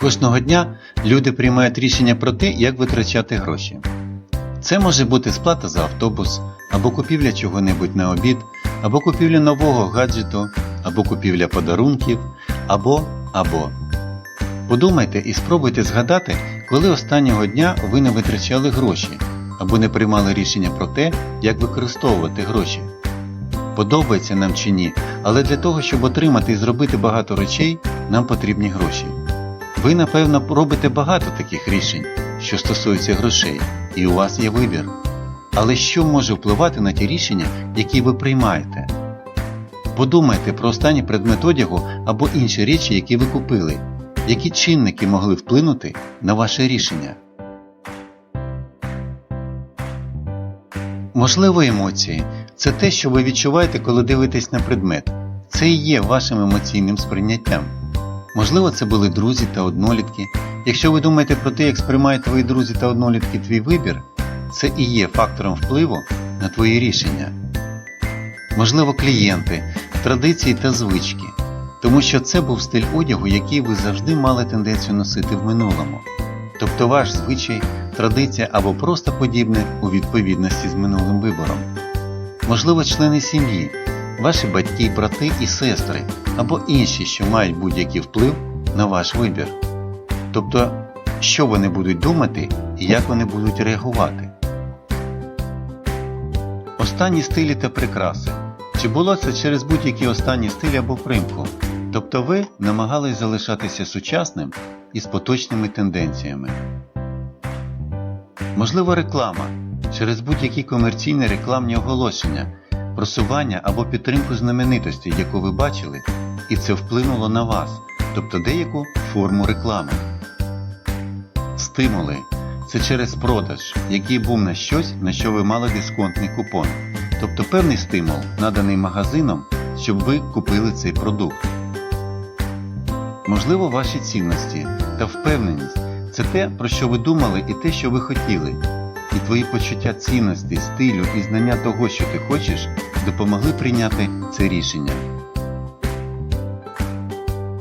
Кожного дня люди приймають рішення про те, як витрачати гроші. Це може бути сплата за автобус, або купівля чого-небудь на обід, або купівля нового гаджету, або купівля подарунків, або або. Подумайте і спробуйте згадати, коли останнього дня ви не витрачали гроші, або не приймали рішення про те, як використовувати гроші. Подобається нам чи ні, але для того, щоб отримати і зробити багато речей, нам потрібні гроші. Ви, напевно, робите багато таких рішень, що стосуються грошей, і у вас є вибір. Але що може впливати на ті рішення, які ви приймаєте? Подумайте про останній предмет одягу або інші речі, які ви купили. Які чинники могли вплинути на ваше рішення? Можливо, емоції це те, що ви відчуваєте, коли дивитесь на предмет. Це і є вашим емоційним сприйняттям. Можливо, це були друзі та однолітки. Якщо ви думаєте про те, як сприймають твої друзі та однолітки твій вибір, це і є фактором впливу на твої рішення. Можливо, клієнти, традиції та звички, тому що це був стиль одягу, який ви завжди мали тенденцію носити в минулому. Тобто ваш звичай, традиція або просто подібне у відповідності з минулим вибором. Можливо, члени сім'ї, ваші батьки, брати і сестри, або інші, що мають будь-який вплив на ваш вибір. Тобто, що вони будуть думати і як вони будуть реагувати. Останні стилі та прикраси. Чи було це через будь-які останні стилі або примку? Тобто ви намагались залишатися сучасним і з поточними тенденціями. Можливо, реклама через будь-які комерційні рекламні оголошення, просування або підтримку знаменитості, яку ви бачили, і це вплинуло на вас, тобто деяку форму реклами. Стимули це через продаж, який був на щось, на що ви мали дисконтний купон, тобто певний стимул, наданий магазином, щоб ви купили цей продукт. Можливо, ваші цінності та впевненість це те, про що ви думали, і те, що ви хотіли. І твої почуття цінності, стилю і знання того, що ти хочеш, допомогли прийняти це рішення.